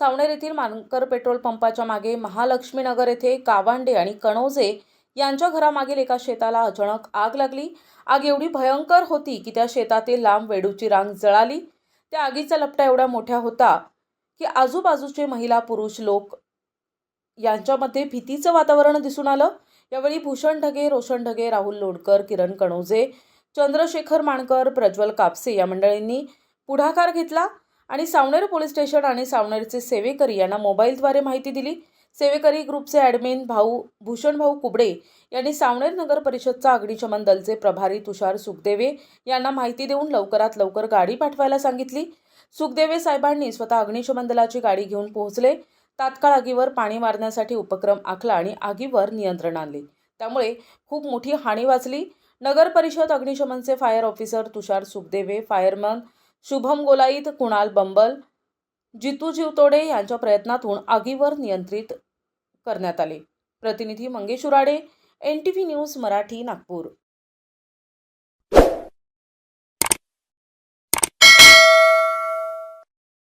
सावनेर येथील मानकर पेट्रोल पंपाच्या मागे महालक्ष्मीनगर येथे कावांडे आणि कणोजे यांच्या घरामागील एका शेताला अचानक आग लागली. आग एवढी भयंकर होती की त्या शेतातील लांब वेडूची रांग जळाली. त्या आगीचा लपटा एवढा मोठ्या होता की आजूबाजूचे महिला पुरुष लोक यांच्यामध्ये भीतीचं वातावरण दिसून आलं. यावेळी भूषण ढगे रोशन ढगे राहुल लोडकर किरण कणोजे चंद्रशेखर माणकर प्रज्वल कापसे या मंडळींनी पुढाकार घेतला. आणि सावनेर पोलीस स्टेशन आणि सावनेरचे सेवेकरी यांना मोबाईलद्वारे माहिती दिली. सेवेकरी ग्रुपचे ॲडमिन भाऊ भूषण भाऊ कुबडे यांनी सावनेर नगर परिषदचा अग्निशमन दलचे प्रभारी तुषार सुखदेवे यांना माहिती देऊन लवकरात लवकर गाडी पाठवायला सांगितली. सुखदेवे साहेबांनी स्वतः अग्निशमन दलाची गाडी घेऊन पोहोचले. तात्काळ आगीवर पाणी मारण्यासाठी उपक्रम आखला आणि आगीवर नियंत्रण आणले. त्यामुळे खूप मोठी हानी वाचली. नगर परिषद अग्निशमनचे fire officer Tushar Sukhdeve fireman Shubham Golait Kunal Bambal Jitu Jeevtode यांच्या प्रयत्नातून आगीवर नियंत्रित करण्यात आले. प्रतिनिधी Mangesh Urade N T V news Marathi Nagpur.